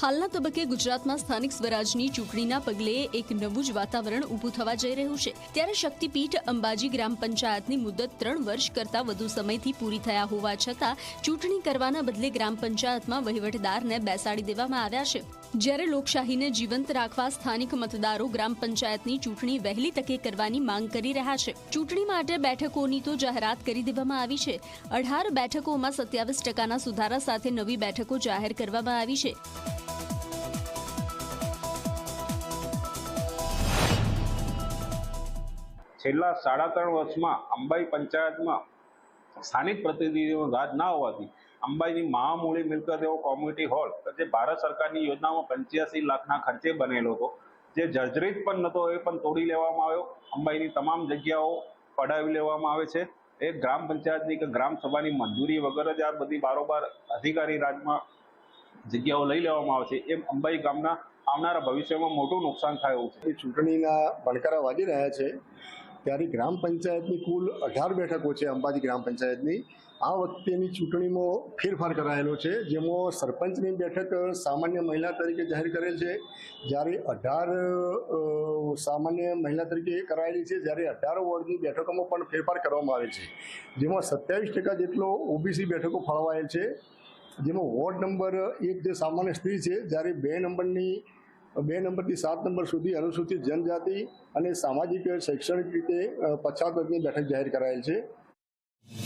હાલના તબક્કે ગુજરાતમાં સ્થાનિક સ્વરાજની ચૂંટણીના પગલે એક નવું જ વાતાવરણ ઊભું થવા જઈ રહ્યું છે. ત્યારે શક્તિપીઠ અંબાજી ગ્રામ પંચાયતની મુદત ત્રણ વર્ષ કરતાં વધુ સમયથી પૂરી થયા હોવા છતાં ચૂંટણી કરવાના બદલે ગ્રામ પંચાયતમાં વહીવટદારને બેસાડી દેવામાં આવ્યા છે. જ્યારે લોકશાહીને જીવંત રાખવા સ્થાનિક મતદારો ગ્રામ પંચાયતની ચૂંટણી વહેલી તકે કરવાની માંગ કરી રહ્યા છે. ચૂંટણી માટે બેઠકોની તો જાહેરાત કરી દેવામાં આવી છે. અઢાર બેઠકોમાં સત્યાવીસ ટકાના સુધારા સાથે નવી બેઠકો જાહેર કરવામાં આવી છે. છેલ્લા સાડા ત્રણ વર્ષમાં અંબાઈ પંચાયતમાં સ્થાનિક પ્રતિનિધિઓનો રાજ ના હોવાથી અંબાઈની મહામૂળી મિલકત એવો કોમ્યુનિટી હોલ જે ભારત સરકારની યોજનામાં પંચ્યાસી લાખના ખર્ચે બનેલો હતો. જે જર્જરિત પણ નહોતો, એ પણ તોડી લેવામાં આવ્યો. અંબાઈની તમામ જગ્યાઓ પડાવી લેવામાં આવે છે. એ ગ્રામ પંચાયતની કે ગ્રામ સભાની મંજૂરી વગર જ આ બધી બારોબાર અધિકારી રાજમાં જગ્યાઓ લઈ લેવામાં આવે છે. એમ અંબાઈ ગામના આવનારા ભવિષ્યમાં મોટું નુકસાન થાય એવું છે. ચૂંટણીના ભણકારા વાગી રહ્યા છે. ત્યારે ગ્રામ પંચાયતની કુલ અઢાર બેઠકો છે અંબાજી ગ્રામ પંચાયતની. આ વખતેની ચૂંટણીમાં ફેરફાર કરાયેલો છે, જેમાં સરપંચની બેઠક સામાન્ય મહિલા તરીકે જાહેર કરેલ છે. જ્યારે અઢાર સામાન્ય મહિલા તરીકે કરાયેલી છે, જ્યારે અઢાર વોર્ડની બેઠકોમાં પણ ફેરફાર કરવામાં આવે છે. જેમાં સત્યાવીસ ટકા જેટલો ઓબીસી બેઠકો ફાળવાયેલ છે. જેમાં વોર્ડ નંબર એક જે સામાન્ય સ્ત્રી છે, જ્યારે બે નંબરની બે નંબરથી સાત નંબર સુધી અનુસૂચિત જનજાતિ અને સામાજિક શૈક્ષણિક રીતે પછાત વર્ગની બેઠક જાહેર કરાયેલ છે.